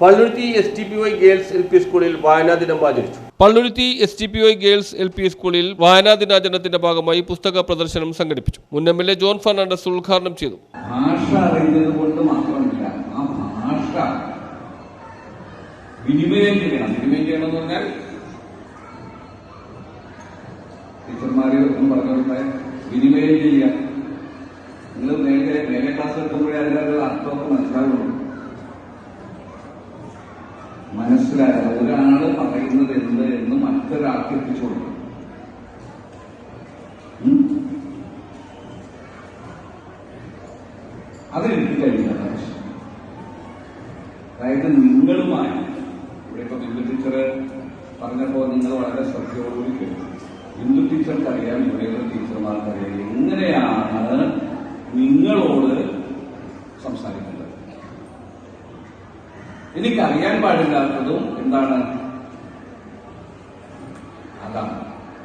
Palluruthy S T P Y girls L P സ്കൂളിൽ വായനാ ദിനം ആചരിച്ചു. Palluruthy S T P Y girls L P സ്കൂളിൽ വായനാ ദിനാചരണത്തിന്റെ ഭാഗമായി പുസ്തക പ്രദർശനം സംഘടിപ്പിച്ചു. മുൻ M L A John Fernandez ഉദ്ഘാടനം ചെയ്തു. ഭാഷ അറിയുന്നത് കൊണ്ട് മാത്രമല്ല ആ ഭാഷ വിനിമയം ചെയ്യണം. വിനിമയം ചെയ്യണം എന്ന് പറഞ്ഞാൽ ടീച്ചർമാരെ ഒന്നും പറഞ്ഞ വിനിമയം ചെയ്യുക. നിങ്ങൾ മേലെ മേലെ ക്ലാസ് എത്തുമ്പോഴേ അതിനുള്ള അർത്ഥമൊക്കെ മനസ്സിലാവുള്ളൂ. മനസ്സിലായത് ഒരാൾ പറയുന്നത് എന്ത് എന്ന് മറ്റൊരാൾക്ക് എത്തിച്ചു കൊടുക്കും? അതെനിക്ക് കഴിയില്ല അതായത് നിങ്ങളുമായി ഇവിടെ ഇപ്പൊ ബിന്ദു ടീച്ചർ പറഞ്ഞപ്പോ നിങ്ങൾ വളരെ ശ്രദ്ധയോടുകൂടി കേട്ടു. ബിന്ദു ടീച്ചർക്ക് അറിയാം ഇവിടെയുള്ള ടീച്ചർമാർക്ക് അറിയാം എങ്ങനെയാണ് നിങ്ങളോട് സംസാരിക്കേണ്ടത് എനിക്കറിയാൻ പാടില്ലാത്തതും എന്താണ്? അതാണ്.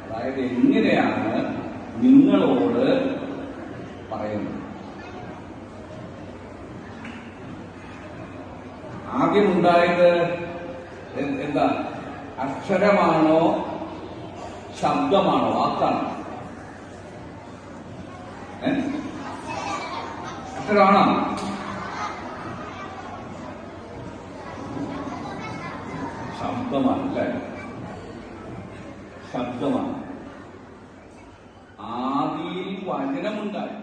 അതായത് എങ്ങനെയാണ് നിങ്ങളോട് പറയുന്നത്? ആദ്യം ഉണ്ടായത് എന്താ? അക്ഷരമാണോ ശബ്ദമാണോ? വാക്കാണോ? അക്ഷരമാണോ? ശബ്ദമാണ് അല്ലേ ശബ്ദമാണ്. ആദിയിൽ വചനമുണ്ടായി.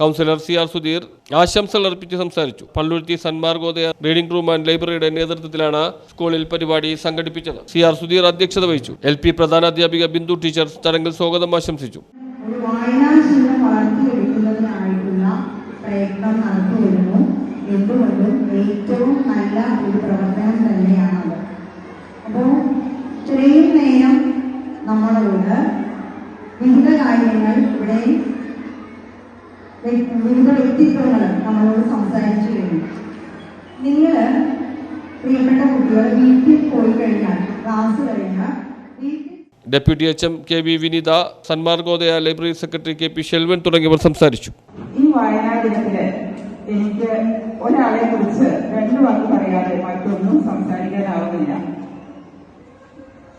കൗൺസിലർ സി ആർ സുധീർ ആശംസകൾ അർപ്പിച്ച് സംസാരിച്ചു. Palluruthy Sanmargodaya reading room and ലൈബ്രറിയുടെ നേതൃത്വത്തിലാണ് സ്കൂളിൽ പരിപാടി സംഘടിപ്പിച്ചത്. സി ആർ സുധീർ അധ്യക്ഷത വഹിച്ചു. എൽ പി പ്രധാനാധ്യാപിക ബിന്ദു ടീച്ചർ ചടങ്ങിൽ സ്വാഗതം ആശംസിച്ചു. എന്തുകൊണ്ടും ഏറ്റവും നല്ല ഒരു പ്രവർത്തനം തന്നെയാണത്. അപ്പോൾ ഇത്രയും നേരം നമ്മളോട് വിവിധ കാര്യങ്ങൾ ഇവിടെ വിവിധ വ്യക്തിത്വങ്ങൾ നമ്മളോട് സംസാരിച്ചു കഴിഞ്ഞു. നിങ്ങൾ പ്രിയപ്പെട്ട കുട്ടികൾ വീട്ടിൽ പോയി കഴിഞ്ഞാൽ ക്ലാസ് കഴിഞ്ഞാൽ deputy H M K V Vineetha Sanmargodaya library secretary K P Shelvan തുടങ്ങിയവർ സംസാരിച്ചു. ഈ വയനാട് ദിനത്തിൽ എനിക്ക് ഒരാളെ കുറിച്ച് രണ്ടു വാക്ക് പറയാതെ മറ്റൊന്നും സംസാരിക്കാനാവുന്നില്ല.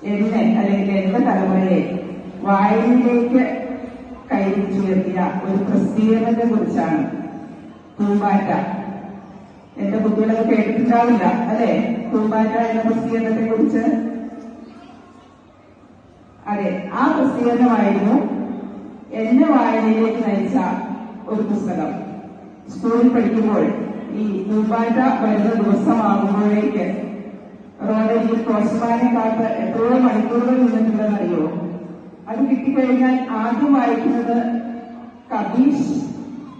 എന്നെ അല്ലെങ്കിൽ എന്റെ തലമുറയെ വായനയിലേക്ക് കൈവച്ചുയർത്തിയ ഒരു പ്രസിദ്ധീകരണത്തെ കുറിച്ചാണ് പൂമ്പാറ്റ എന്റെ കുട്ടികളൊക്കെ കേട്ടിട്ടുണ്ടാവില്ല അല്ലെ? പൂമ്പാറ്റ എന്ന പ്രസിദ്ധീകരണത്തെ കുറിച്ച്. അതെ ആ പ്രസിദ്ധീകരണമായിരുന്നു എന്റെ വായനയിലേക്ക് നയിച്ച ഒരു പുസ്തകം. സ്കൂളിൽ പഠിക്കുമ്പോൾ ഈ പൂമ്പാറ്റ വരുന്ന ദിവസമാകുമ്പോഴേക്ക് റോഡരികിൽ പോസ്റ്റ്മാനെ കാത്ത് എത്രയോ മണിക്കൂറുകൾ നിന്നിട്ടുണ്ടെന്ന് അറിയോ അത് കിട്ടിക്കഴിഞ്ഞാൽ ആദ്യം വായിക്കുന്നത് കബീഷ്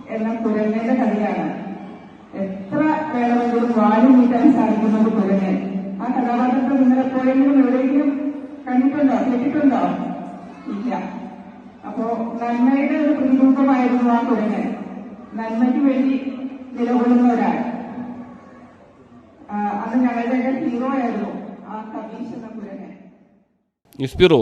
എന്ന കുരങ്ങന്റെ കഥയാണ്. എത്ര വേണമെങ്കിലും വാലി നീട്ടാൻ സാധിക്കുന്ന ഒരു കുരങ്ങൻ. ആ കഥാപാത്രത്തെ നിങ്ങൾ എപ്പോഴെങ്കിലും എവിടെയെങ്കിലും കണ്ടിട്ടുണ്ടോ? കേട്ടിട്ടുണ്ടോ? ഇല്ല. അപ്പോ നന്മയുടെ ഒരു പ്രതിരൂപമായിരുന്നു ആ കുരങ്ങൻ. നന്മയ്ക്ക് വേണ്ടി നിലകൊള്ളുന്ന ഒരാൾ ആ, അത് ഞങ്ങളുടെയൊക്കെ ഹീറോ ആയിരുന്നു ആ കവീശ് കുരങ്ങൻ ന്യൂസ് ബ്യൂറോ